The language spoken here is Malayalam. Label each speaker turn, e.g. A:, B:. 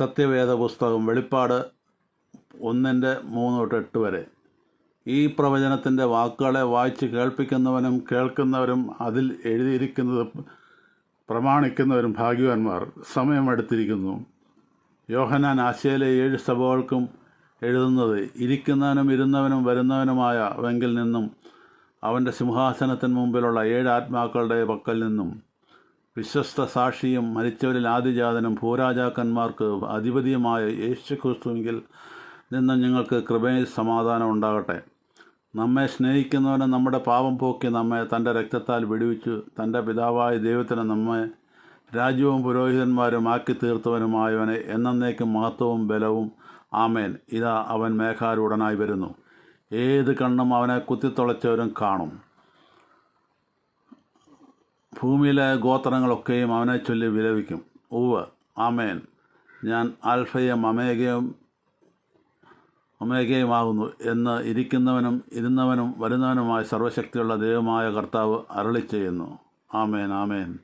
A: സത്യവേദ പുസ്തകം വെളിപ്പാട് ഒന്നിന്റെ മൂന്ന് തൊട്ട് എട്ട് വരെ. ഈ പ്രവചനത്തിന്റെ വാക്കുകളെ വായിച്ച് കേൾപ്പിക്കുന്നവനും കേൾക്കുന്നവരും അതിൽ എഴുതിയിരിക്കുന്നത് പ്രമാണിക്കുന്നവരും ഭാഗ്യവാന്മാർ. സമയമെടുത്തിരിക്കുന്നു യോഹനാൻ ആശയയിലെ ഏഴ് സഭകൾക്കും എഴുതുന്നത് ഇരിക്കുന്നവനും ഇരുന്നവനും വരുന്നവനുമായ വെങ്കിൽ നിന്നും അവന്റെ സിംഹാസനത്തിന് മുമ്പിലുള്ള ഏഴ് ആത്മാക്കളുടെ പക്കൽ നിന്നും വിശ്വസ്ത സാക്ഷിയും മരിച്ചവരിൽ ആദിജാതനും ഭൂരാജാക്കന്മാർക്ക് അധിപതിയുമായ യേശു ക്രിസ്തുവിങ്കിൽ നിന്ന് ഞങ്ങൾക്ക് കൃപയിൽ സമാധാനം ഉണ്ടാകട്ടെ. നമ്മെ സ്നേഹിക്കുന്നവന് നമ്മുടെ പാപം പോക്കി നമ്മെ തന്റെ രക്തത്താൽ വിടുവിച്ചു. തന്റെ പിതാവായ ദൈവത്തിന് നമ്മെ രാജ്യവും പുരോഹിതന്മാരും ആക്കി തീർത്തവനുമായവനെ എന്നേക്കും മഹത്വവും ബലവും. ആമേൻ. ഇതാ അവൻ മേഘാരൂഢനായി വരുന്നു. ഏത് കണ്ണും അവനെ കുത്തിത്തുളച്ചവരും കാണും. ഭൂമിയിലെ ഗോത്രങ്ങളൊക്കെയും അവനെ ചൊല്ലി വിലപിക്കും. ഉവ് ആമേൻ. ഞാൻ ആൽഫയും അമേഘയും അമേകയുമാകുന്നു എന്ന് ഇരിക്കുന്നവനും ഇരുന്നവനും വരുന്നവനുമായ സർവശക്തിയുള്ള ദൈവമായ കർത്താവ് അരളി ചെയ്യുന്നു ആമേൻ ആമേൻ.